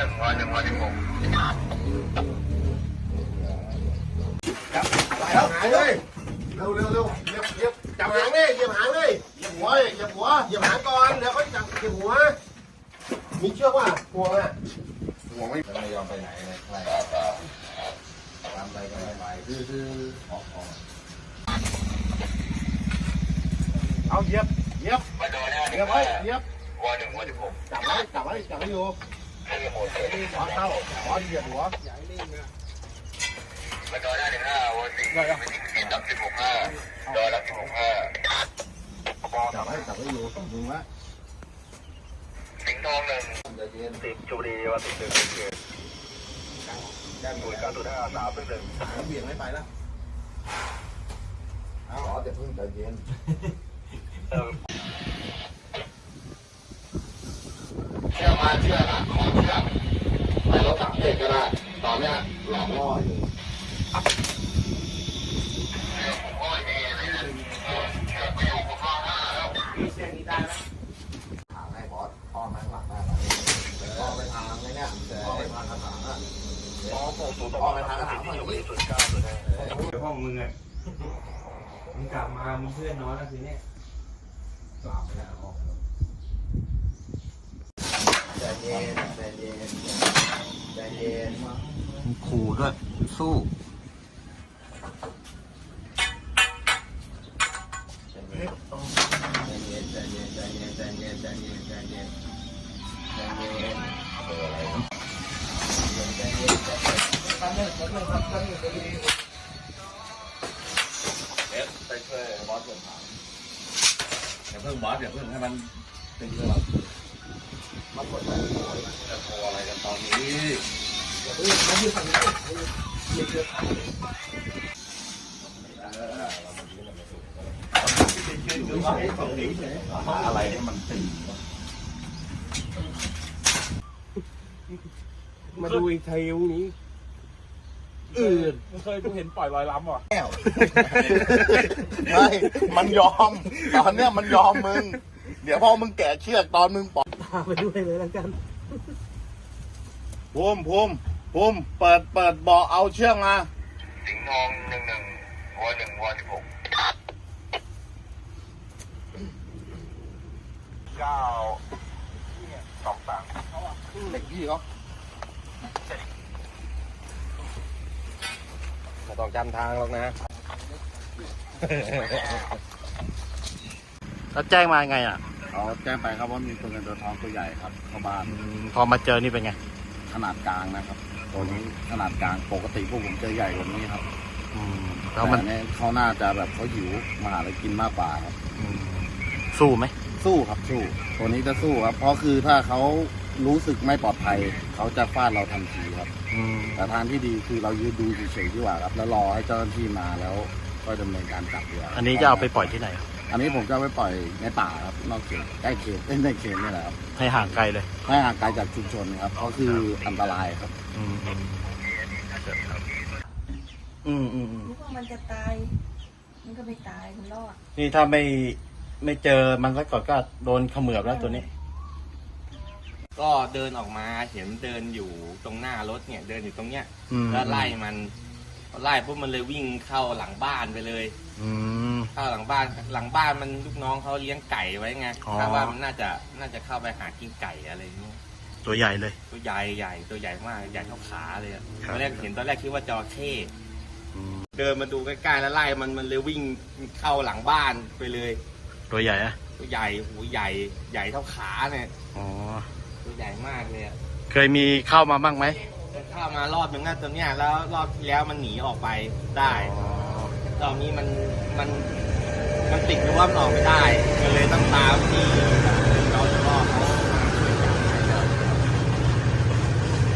นึ่งวอหนึ่งวอสิบหกแล้วหายเลยเร็วเร็วเร็วเหยียบเหยียบจับหางเลยเหยียบหางเลยเหยียบหัวเลยเหยียบหัวเหยียบหางก่อนแล้วก็จับเหยียบหัว มีเชือกว่ะห่วงอะห่วงไม่ไม่ยอมไปไหนเลยใครทำอะไรก็ไม่ไปดื้อๆออกออกเอาเหยียบเหยียบมาโดนหน้าหเหนึ่ยียงบไว้เหยียบวอหนึ่งวอสิบหกจับไว้จับไว้จับไว้อยู่ ให้โหดเลยขอเข้าขอเหยียบหัวมาโดนหน้าหนึ่งห้าวอสี่รับสิบหกห้าโดนรับสิบหกห้าจับไว้จับไว้อยู่มึงวะสิงห์ทองหนึ่งใจเย็นสิบจุรีวอสิบหนึ่งเกิดแจ้งหน่วยการตุท่าสามหนึ่งเบี่ยงไม่ไปแล้วเอาอ๋อเดี๋ยวเพิ่งใจเย็นเออเชื่อมาเชื่อหลัก ขอเชื่อไปรถสามเด็กก็ได้ ตอนเนี้ยหลอกล่ออยู่ถามให้บอสพ่อมาข้างหลังได้ไหมพ่อไปทางไอ้เนี่ยพ่อไปทางกระถางอะพ่อไปทางกระถางฝั่งนี้ห้องมึงอะมึงกลับมามึงเพื่อนน้อยแล้วสิเนี่ยกลับไปแล้ว เย็นใจเย็นใจเย็นขู่ด้วยสู้ใจเย็นใจเย็นใจเย็นใจเย็นใจเย็นใจเย็นใจเย็นเบออะไรนะใจเย็นใจเย็นตั้งเงินตั้งเงินครับตั้งเงินดีเอฟไปช่วยบอสเดินทางอย่าเพิ่งบอสอย่าเพิ่งให้มันเป็นเรื่องเรา อนนี้อย่าเพิ่งมันยืนฝั่งนี้เหยียบเชือกเออเรามายืนกันไม่ถูกอะไรให้มันตีมาดูอีกทีพรุ่งนี้มึงเคยกูเห็นปล่อยลอยล้ำเหรอไม่มันยอม ตอนเนี้ยมันยอมมึง เดี๋ยวพอมึงแกะเชือกตอนมึงปล่อยพาไปด้วยเลยแล้วกัน ภูมิภูมิภูมิเปิดเปิดเบาะเอาเชือกมาสิงห์ทองหนึ่งหนึ่งวอหนึ่งวอสิบหกเก้าสองสามเด็กพี่เขาไม่ต้องจำทางหรอกนะแล้วแจ้งมาไงอะเขาแจ้งไปครับว่ามีตัวเงินตัวทองตัวใหญ่ครับเข้าบ้านพอมาเจอนี่เป็นไง ขนาดกลางนะครับ ตัวนี้ขนาดกลางปกติพวกผมเจอใหญ่กว่านี้ครับอืมแล้วมันต่เนี่ยเขาน่าจะแบบเขาหิวมาหาอะไรกินมากกว่าครับอืมสู้ไหมสู้ครับสู้ตัวนี้จะสู้ครับ เพราะคือถ้าเขารู้สึกไม่ปลอดภัย เขาจะฟาดเราทันทีครับอืมแต่ทางที่ดีคือเรายืนดูเฉยๆดีกว่าครับ แล้วรอให้เจ้าหน้าที่มาแล้ว ก็ดำเนินการจับดีกว่าอันนี้จะเอาไปปล่อยที่ไหน อันนี้ผมจะเอาไปปล่อยในป่าครับนอกเขตใกล้เขตเอ้ยในเขตนี่แหละครับให้ห่างไกลเลยให้ห่างไกลจากชุมชนครับเพราะคืออันตรายครับ อืมอืมอืมอืมอืมนึกว่ามันจะตาย มันก็ไม่ตาย มันรอด นี่ถ้าไม่ไม่เจอมันก็กดก็โดนเขมือบแล้วตัวนี้ ก็เดินออกมาเห็นเดินอยู่ตรงหน้ารถเนี่ย เดินอยู่ตรงเนี้ยอืม แล้วไล่มัน พอไล่ปุ๊บมันเลยวิ่งเข้าหลังบ้านไปเลย อืม เข้าหลังบ้าน หลังบ้านมันลูกน้องเขาเลี้ยงไก่ไว้ไงอ๋อถ้าว่ามันน่าจะน่าจะเข้าไปหากินไก่อะไรอย่างเงี้ยตัวใหญ่เลย ตัวใหญ่ใหญ่ตัวใหญ่มากใหญ่เท่าขาเลยอะครับ ตอนแรกเห็นตอนแรกคิดว่าจระเข้อืมเดินมาดูใกล้ๆแล้วไล่มันมันเลยวิ่งเข้าหลังบ้านไปเลย ตัวใหญ่อะตัวใหญ่หูใหญ่ใหญ่เท่าขาเนี่ยอ๋อ ตัวใหญ่มากเลยอะเคยมีเข้ามาบ้างไหม จะเข้ามารอบหนึ่งนะตัวเนี้ยแล้วรอบที่แล้วมันหนีออกไปได้รอบนี้มันมันมันติดหรือว่ามันออกไม่ได้ก็เลยต้องตามที่